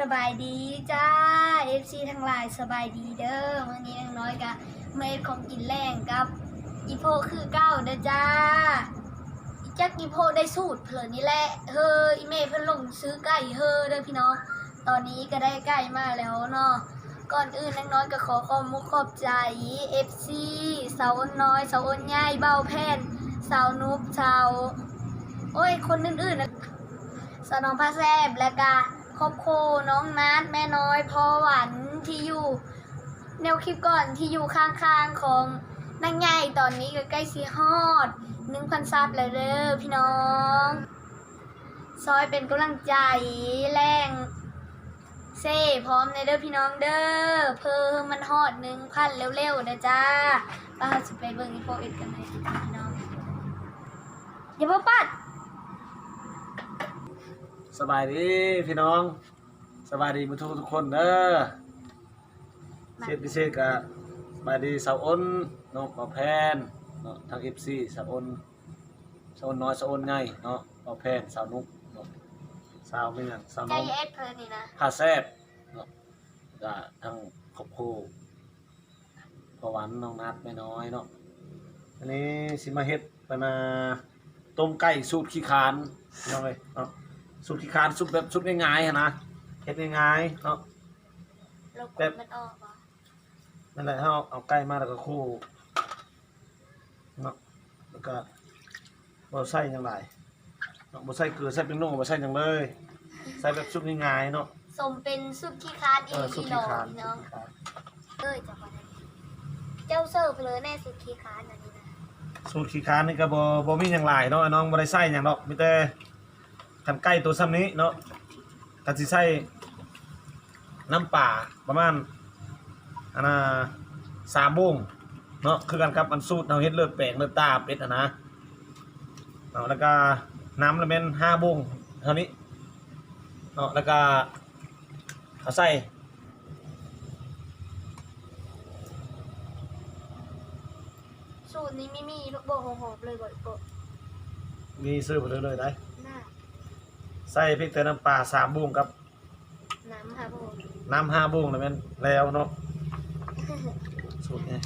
สบายดีจ้า FC ทั้งหลายสบายดีเด้อวันนี้น้อยๆกะเมดของกินแรงกับ อีโพคือเก้าเด้อจ้าอีจักอีโพได้สูตรเพลินนี่แหละเฮออีเมย์เพิ่นลงซื้อไก่เฮอเด้อพี่น้องตอนนี้ก็ได้ไก่มาแล้วเนาะก่อนอื่นน้อยก็ขอขอบมุกขอบใจ FC สาวอ้นน้อยสาวอ้นใหญ่เบาแพนสาวนุบสาวโอ้ยคนอื่นๆนะสนองพระแซบและกา ครอบครัวน้องนัดแม่น้อยพ่อหวันที่อยู่ แนวคลิปก่อนที่อยู่ข้างๆของนางใหญ่ตอนนี้ก็ใกล้สีฮอดหนึ่งพันซับแล้วเด้อพี่น้อง ซอยเป็นกำลังใจแรงเซ่พร้อมในเด้อพี่น้องเด้อเพิ่มมันฮอดหนึ่งพันเร็วๆนะจ้าป้าจะไปเบิ่งอีโฟเอ็ดกันเลยพี่น้องอย่าเพิ่งปัด สบายดีพี่น้องสบายดีมาทุกทุกคนเด้อเศษพิเศษกับสบายดีสาวอ้นน้องปอแพนเนาะทางเอฟซีสาวอ้นสาวอ้นน้อยสาวอ้นใหญ่เนาะปอแพนสาวนุกเนาะสาวเป็นหยังสาวใจน้องเอ็ดเพลินนี่นะผ้าแซบเนาะก็ทั้งครอบครัวพอหวันน้องนัดแม่น้อยเนาะอันนี้สิมาเฮ็ดปะนาต้มไก่สูตรขี้คานพี่น้องเลยเนาะ สูตรขี้คานสูตรแบบสูตรง่ายๆหั้นนะเฮ็ดง่ายๆเนาะ เรากแบดบมันออกเหรอนั่นแหละเอาเอาไก่มาแล้วก็คู่เนาะแล้วก็บ่ใส่หยังไงเนาะบ่ใส่เกลือใส่เป็นนุ่งบ่ใส่หยังเลย ใส่แบบสุกง่ายๆเนาะสมเป็นซุปขี้คาดอีเออสุอีกหลขี้อคานพี่น้องสุกขี้คานเอ้ยจังหวะนั้นเจ้าเสิร์ฟเลยแน่ซุปขี้คาดอันนี้นะสูตรขี้คานนี่ก็บ่บ่มีหยังหลายเนาะน้องบ่ได้ใส่หยังดอกมีแต่ คันไก่ตัวซ้ำนี้เนาะก็สิใส่น้ำป่าประมาณอันน่ะสามบุ้งเนาะคือกันกับอันสูตรเฮาเฮ็ดเลือดแปลงเลือดตาเป็ดอะนะเนาะแล้วก็น้ำละเม็นห้าบุ้งเท่านี้เนาะแล้วก็เอาใส่สูตรนี้ไม่มีลูกโบหอมๆเลยบ่อยโปะมีซื้อไปเลยเลยได้หน้า ใส่พริกแต่น้ำปลาสามบุ้งกับ น้ำค่ะโบน้ำห้าบุ้งละเม็นแล้วเนาะสูตรนี้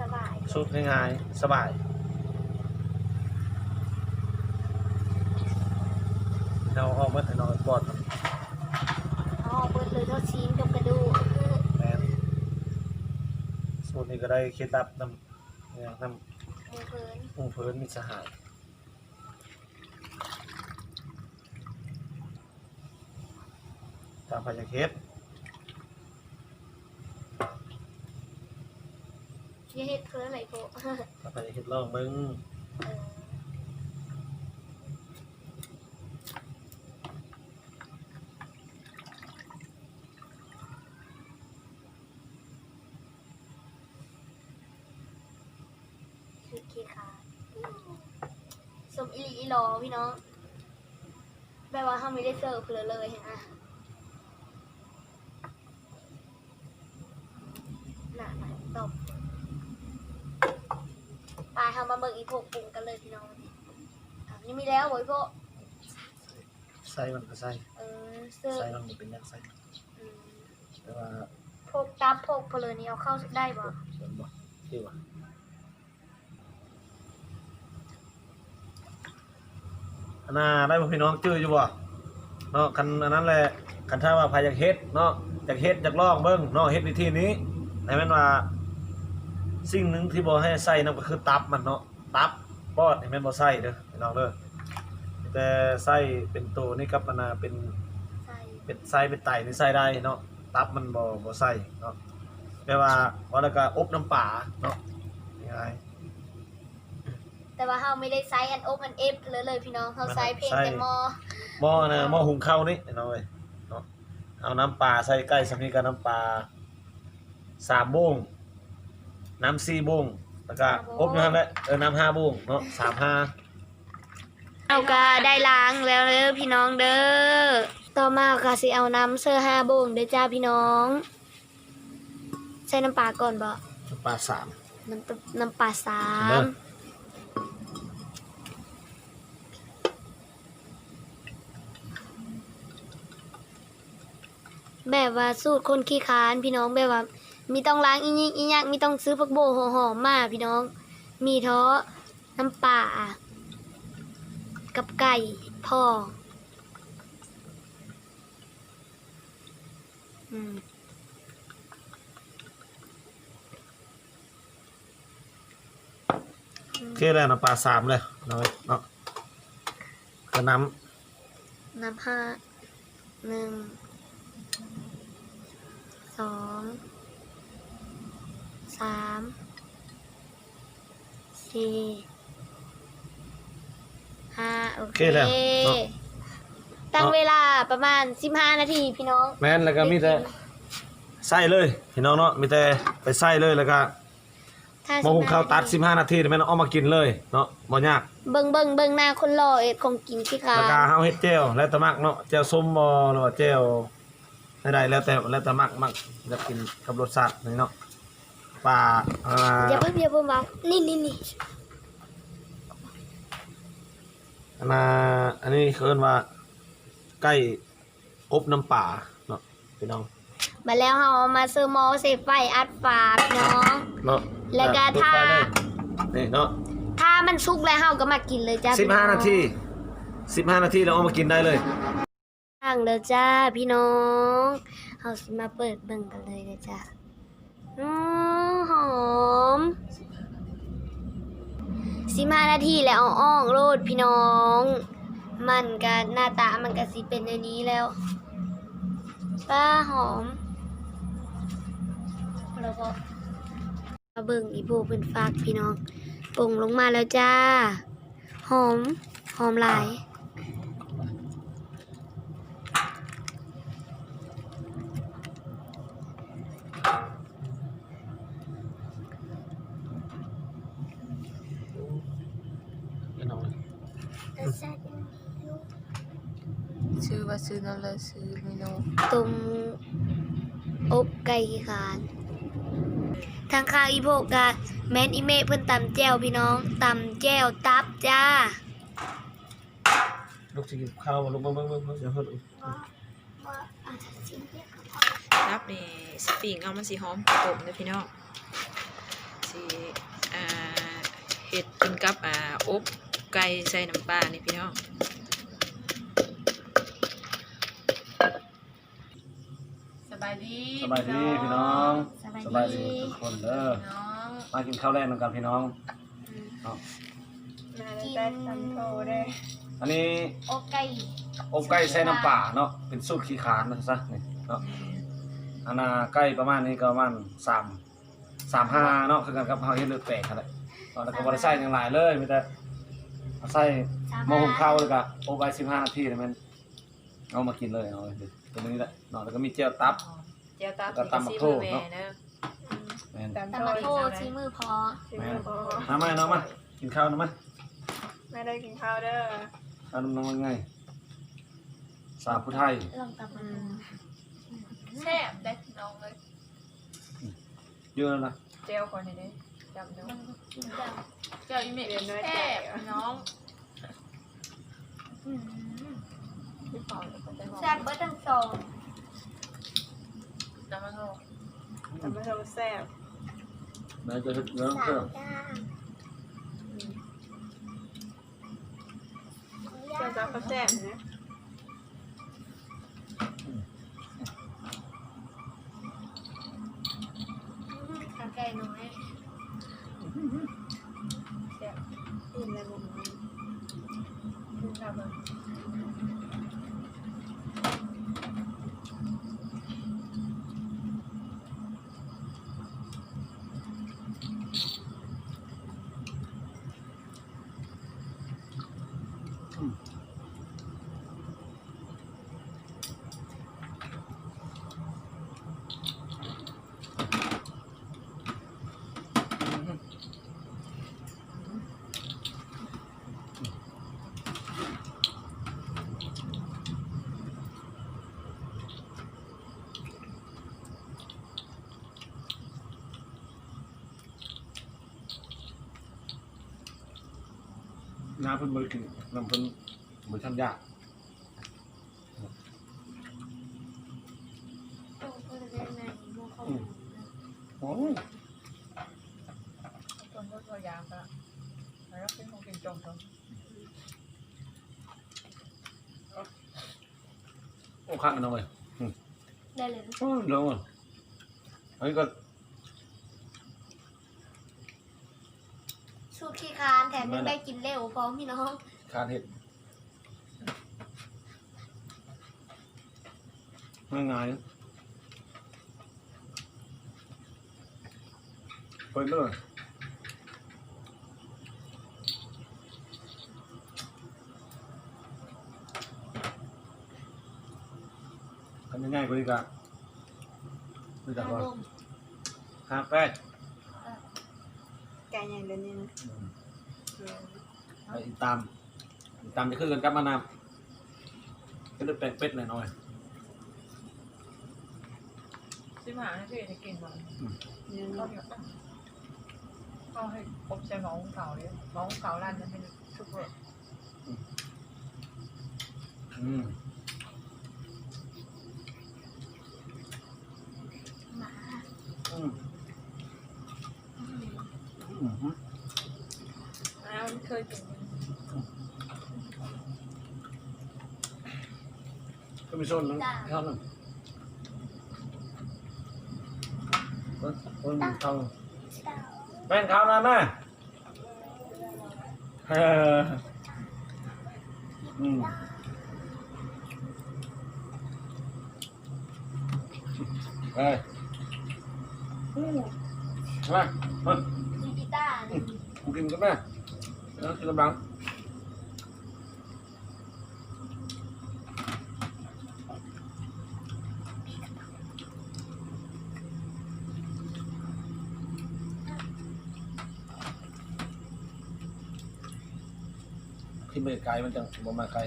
สบายสูตรง่ายๆสบายเราเอามาให้น้องปอดมันอ๋อเปิดเลยเท่าชิ้นกับกระดูกแม่นสูตรนี้ก็ได้เคล็ดลับน้ำเนี่ยน้มือเพลินำพุงเพิ่นมิตรสหาย ตามพยาเคสอย่าเฮ็ดเพลินอะไรโปะตามพยาเคสลองเบิ่งเออซุปขี้คาดสมอิลีอีหลอพี่น้องแปลว่าเขาไม่ได้เสิร์ฟเลยเลยเห็นอะหนาหนาตบ ไปทำมาเบิกอีพวกปรุงกันเลยพี่น้องอะยังมีแล้วโว้ยพวกใส่มันก็ใส่เออเสิร์ฟใส่มันบ่เป็นหยังใส่อืมแต่ว่าพวกตับพวกเพลนี่เอาเข้าได้บ่ส่วนบ่ที่ว่าอันน่ะได้บ่พี่น้องจื้ออยู่บ่เนาะคันอันนั้นแหละคันถ้าว่าพายากเฮ็ดเนาะอยากเฮ็ดอยากลองเบิ่งเนาะเฮ็ดวิธีนี้ให้มันว่า สิ่งหนึ่งที่บ่ให้ใส่นั่นก็คือตับมันเนาะตับปอดนี่แม่นบ่ใส่เด้อพี่น้องเด้อแต่ใส่เป็นตัวนี่กับอันน่ะเป็นใส่เป็นไส้เป็นไตนี่ใส่ได้เนาะตับมันบ่บ่ใส่เนาะแปลว่าว่าแล้วก็อบน้ำป่าเนาะง่ายแต่ว่าเขาไม่ได้ไซส์อันโอมันเอฟเลยเลยพี่น้องเขาไซส์เพลงแต่มอหม้อนะหม้อหุงข้าวนี่เนาะเว้ยเนาะเอาน้ำปลาใส่ใกล้สำนี้กับน้ำปลาสามบุ้ง น้ำสี่บุ้งแล้วก็อบอยู่นั่นแหละเออน้ำห้าบุ้งเนาะสามห้าเอาก็ได้ล้างแล้วเด้อพี่น้องเด้อ ต่อมาก็สิเอาน้ำเสื้อห้าโบงเด้อจ้าพี่น้อง ใส่น้ำปลาก่อนบ่น้ำปลาสามน้ำตน้ำปลาสาเด้มอแบบว่าสูตรคนขี้ค้านพี่น้องแบบว่า มีต้องล้างอียิกอียักมีต้องซื้อผักโบหัวหอมมาพี่น้อง มีท้อน้ำป่า กับไก่พ่ออืมโอเคแล้วน้ำปลาสามเลยน้อยเนาะก็น้นับห้าหนึ่งสอง สามสี่ห้าโอเคตั้งเวลาประมาณสิบห้านาทีพี่น้องำแม่นแล้วก็มีแต่ใส่เลยพี่น้องเนาะมีแต่ไปใส่เลยแล้วก็ถ้ามาหุงข้าวตัด 15 นาทีแม่นเอามากินเลยเนาะบ่ยากเบิ่งเบิ่งเบิ่งหน้าคนรอเอ็ดของกินที่ค่ะแล้วก็เฮาเฮ็ดแจ่วแล้วแต่มักเนาะแจ่วส้มบ่หรือว่าแจ่วได้ๆแล้วแต่แล้วแต่มักมักอยากกินกับรสชาตินี่เนาะ ปลาอ่าอย่าเพิ่งอย่าเพิ่งเบานี่นี่นี่อันน่ะอันนี้เขาเอิ้นว่าไก่อบน้ำป่าเนาะพี่น้องมาแล้วเฮาเอามาเซอร์มอลเซฟไฟอัดฝาพี่น้อง เนาะแล้วก็เปิดไฟทาเลยนี่เนาะถ้ามันสุกแล้วเฮาก็มากินเลยจ้า15นาที15นาทีเราเอามากินได้เลยทางเด้อจ้าพี่น้องเฮาสิมาเปิดเบิ่งกันเลยเด้อจ้าอือ หอม สิมานาทีแล้วเอาอ่องโลดพี่น้อง มันก็หน้าตามันก็สิเป็นอันนี้แล้วป้าหอม แล้วก็มาเบิ่งอีโบเป็นฝากพี่น้องป่งลงมาแล้วจ้า หอม หอมหลาย พี่น้อง ซื้อว่า ซื้อนั่นเลยซื้อเมนูตุ่มอบไก่ขานทางข้างอีโบกะแมนอีเมะเพิ่นตำแจ่วพี่น้องตำแจ่วตับจ้า ลูกสิกินข้าวลูกเบิ่งเบิ่งเบิ่งเบิ่งเดี๋ยวเพิ่นรับนี่สปริงเอามันสีหอมกบนะพี่น้องสีอ่าเห็ดกินกับอ่าอบไก่ใส่น้ำปลานี่พี่น้อง บายดีสบายดีพี่น้องสบายดีสบายดีทุกคนเด้อน้องมากินข้าวแรกนำกันพี่น้องเนาะกินอันนี้อบไก่อบไก่ใส่น้ำป่าเนาะเป็นสูตรขี้ขานนะซะนี่เนาะอันน่ะไก่ประมาณนี้ก็ประมาณ3 35เนาะคือกันกับเฮาเฮ็ดเลือดแปลกนั่นแหละเนาะแล้วก็บ่ได้ใส่หยังหลายเลยมีแต่เอาใส่หม้อหุงข้าวแล้วก็อบไว้15นาทีแล้วมัน เอามากินเลยเอาเลยตรงนี้แหละเนาะแล้วก็มีเจียวตับ เจียวตับแล้วก็ตำบักโถแม่เนาะเนอะ แม่นตำมาโทชี้มือพอแม่นน้ำมาน้ำมากินข้าวน้ำมาไม่ได้กินข้าวเด้อข้าวน้ำน้ำไงสาวผู้ไทยลองตำมาดูแซ่บได้น้องเลยเยอะแล้วนะเจลคนนี้เด้จำดูมันกินจ้าเจ้าอีเมลแซ่บน้อง อืมพี่ปอนก็จะบอกแซ่บ เบิดทั้งสองน้ำมันโลแต่ไม่ชอบแซ่บแม่จะเยอะเพิ่มจ้าเจ้าจ้าก็แซ่บนะขาไก่น้อยแซ่บกินอะไรบุ๋มกินข้าวเลยาเพิ่นมือกินน้ำเพิ่นมืชันยากโอ้โหเล่นในโมเขาอยู่นะโอ้ยนก็ตัวยางก็แล้วเป็นของกินจงก็โอ้ข้างกันเอาไว้ได้เลย โอ้เดี๋ยวอันนี้ก็ ขี้คานแถมยังได้กินเร็วพร้อมพี่น้องคาดเห็ดง่ายๆเปิดเลยทำง่ายๆกว่านี้กันรู้จักน้ำว่าลมหาแป้งไก่ใหญ่เดือนนี้นะ ไปอีตามอีตามจะขึ้นกันกับมานำก็เลยแป้งเป็ดหน่อยสิบห้านาทีจะกินมันเนี่ยเขาเดี๋ยวเขาให้ครบใช้หมองเก่าเลยหมองเก่าร้านนั้นเป็นซุปเปอร์ๆอืม หมา อืมอืม อ้าว เคยกินก็มีโซนนึงเข้าหนึ่งเอ้ยเอ้ยเข้าแป้งข้าวนะแม่เอออืมเฮ้ยมามามีกีตาร์กูกินกับแม่ แล้วกินกำลังที่ไม่ไกลมันจะบ่มาไกล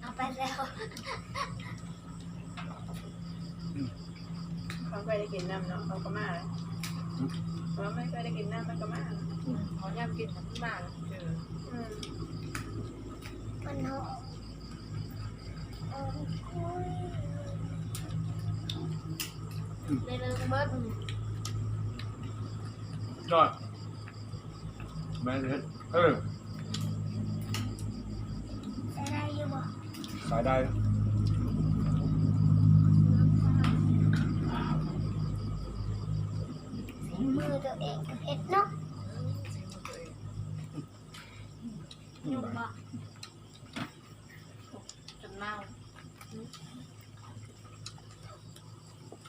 เอาไปแล้ว เขาเคยได้กินน้ำเนาะเขาก็มาเลยเขาไม่เคยได้กินน้ำมันก็มา เขาย่ำกินมันมาเจออืมมันหอมเออคุยในเรื่องเบิร์ดยอดแม่เด็ดเออใช้ได้อยู่บ่ขายได้ฝีมือตัวเองกับเอ็ดเนาะยุ่งบ่ จนเน่า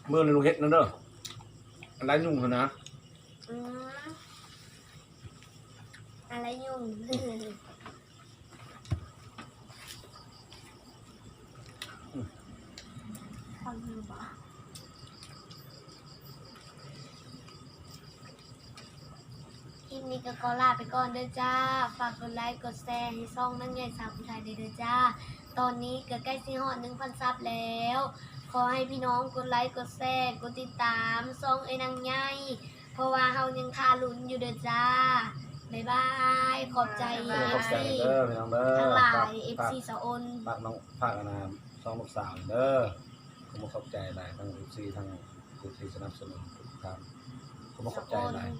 เมื่อในลูกเฮ็ดนั่นเด้ออะไรยุ่งเหรอนะอืมอะไรยุ่งทำอยู่บ่คลิปนี้ก็ขอลาไปก่อนเด้อจ้า ฝากกดไลค์ กดแชร์ให้ซ่องนั่งใหญ่สาวผู้ไทยเด้อจ้า ตอนนี้ก็ใกล้สิฮอด1,000ซับแล้ว ขอให้พี่น้องกดไลค์กดแชร์กดติดตามซ่องไอ้นางใหญ่เพราะว่าเฮายังคาลุ้นอยู่เด้อจ้าบ๊ายบายขอบใจขอบใจ FC เด้อพี่น้องเด้อทั้งหลาฝากยฝาก FC สะออนฝากน้องฝากอานามสองลูกสาวเด้อผมขอบใจหลายทั้งซีทั้งผู้ที่สนับสนุนทุกท่านผมขอบใจหลายสะออน